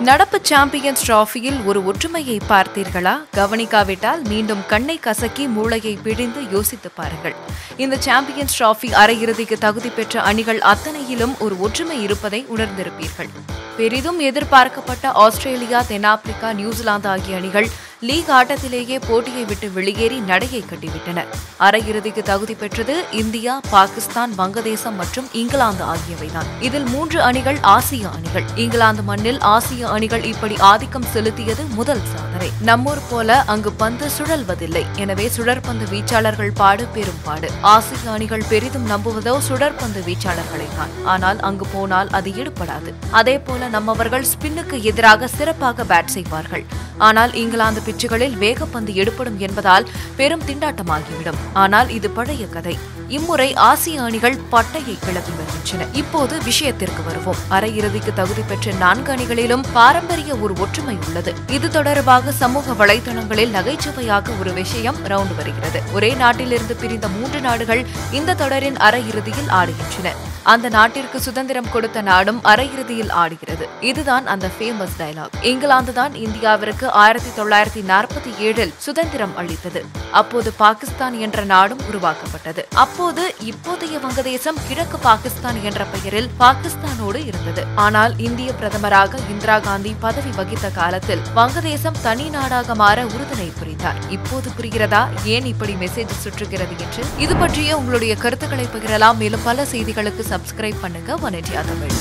நடப்பு சாம்பியன்ஸ் டிராஃபியில் ஒரு ஒற்றுமையை பார்த்தீர்களா? கவனிக்காவிட்டால் மீண்டும் கண்ணை கசக்கி மூளையை பிழிந்து யோசித்து பாருங்கள். இந்த சாம்பியன்ஸ் டிராஃபி அரையிறுதிக்கு தகுதி பெற்ற அணிகள் அத்தனையிலும் ஒரு ஒற்றுமை இருப்பதை உணர்ந்திருப்பீர்கள். பெரிதும் எதிர்பார்க்கப்பட்ட ஆஸ்திரேலியா தென்னாப்பிரிக்கா நியூசிலாந்து ஆகிய அணிகள் லீக் ஆட்டத்திலேயே போட்டியை விட்டு வெளியேறி நடையை கட்டிவிட்டன அரையிறுதிக்கு தகுதி பெற்றது இந்தியா பாகிஸ்தான் வங்கதேசம் மற்றும் இங்கிலாந்து ஆகியவைதான். இதில் மூன்று அணிகள் ஆசிய அணிகள். இங்கிலாந்து மண்ணில் ஆசிய அணிகள் இப்படி ஆதிக்கம் செலுத்தியது முதல் சாதனை. நம்மூர் போல அங்கு பந்து சுழல்வதில்லை. எனவே சுழற்பந்து வீச்சாளர்கள் பாடு பெரும் பாடு. ஆசிய அணிகள் பெரிதும் நம்புவதோ சுழற்பந்து வீச்சாளர்களை தான் ஆனால் அங்கு போனால் அது ஈடுபடாது. அதே போல நம்மவர்கள் ஸ்பின்னுக்கு எதிராக சிறப்பாக பேட் செய்வார்கள். ஆனால் இங்கிலாந்து பிச்சுகளில் வேகப்பந்து எடுப்படும் என்பதால் பெரும் திண்டாட்டமாகிவிடும். ஆனால் இது பழைய கதை. இம்முறை ஆசிய அணிகள் பட்டையை கிளப்பி வருகின்றன. இப்போது விஷயத்திற்கு வருவோம். அரையிறுதிக்கு தகுதி பெற்ற நான்கு அணிகளிலும் பாரம்பரிய ஒரு ஒற்றுமை உள்ளது. இது தொடர்பாக சமூக வலைதளங்களில் நகைச்சுவையாக ஒரு விஷயம் ரவுண்டு வருகிறது. ஒரே நாட்டிலிருந்து பிரிந்த மூன்று நாடுகள் இந்த தொடரின் அரையிறுதியில் ஆடுகின்றன. அந்த நாட்டிற்கு சுதந்திரம் கொடுத்த நாடும் அரையிறுதியில் ஆடுகிறது. இதுதான் அந்த ஃபேமஸ் டயலாக் இங்கிலாந்து தான் இந்தியாவிற்கு ஆயிரத்தி தொள்ளாயிரத்தி நாற்பத்தி ஏழில் சுதந்திரம் அளித்தது. அப்போது பாகிஸ்தான் என்ற நாடும் உருவாக்கப்பட்டது. அப்போது இப்போதைய வங்கதேசம் கிழக்கு பாகிஸ்தான் என்ற பெயரில் பாகிஸ்தானோடு இருந்தது. ஆனால் இந்திய பிரதமராக இந்திரா காந்தி பதவி வகித்த காலத்தில் வங்கதேசம் தனி நாடாக மாற உறுதுணை புரிந்தார். இப்போது புரிகிறதா? ஏன் இப்படி மெசேஜ் சுற்றுகிறது என்று? இது பற்றிய உங்களுடைய கருத்துக்களை பகிரலாம். மேலும் பல செய்திகளுக்கு சப்ஸ்கிரைப் பண்ணுங்க. ஒன் தமிழ்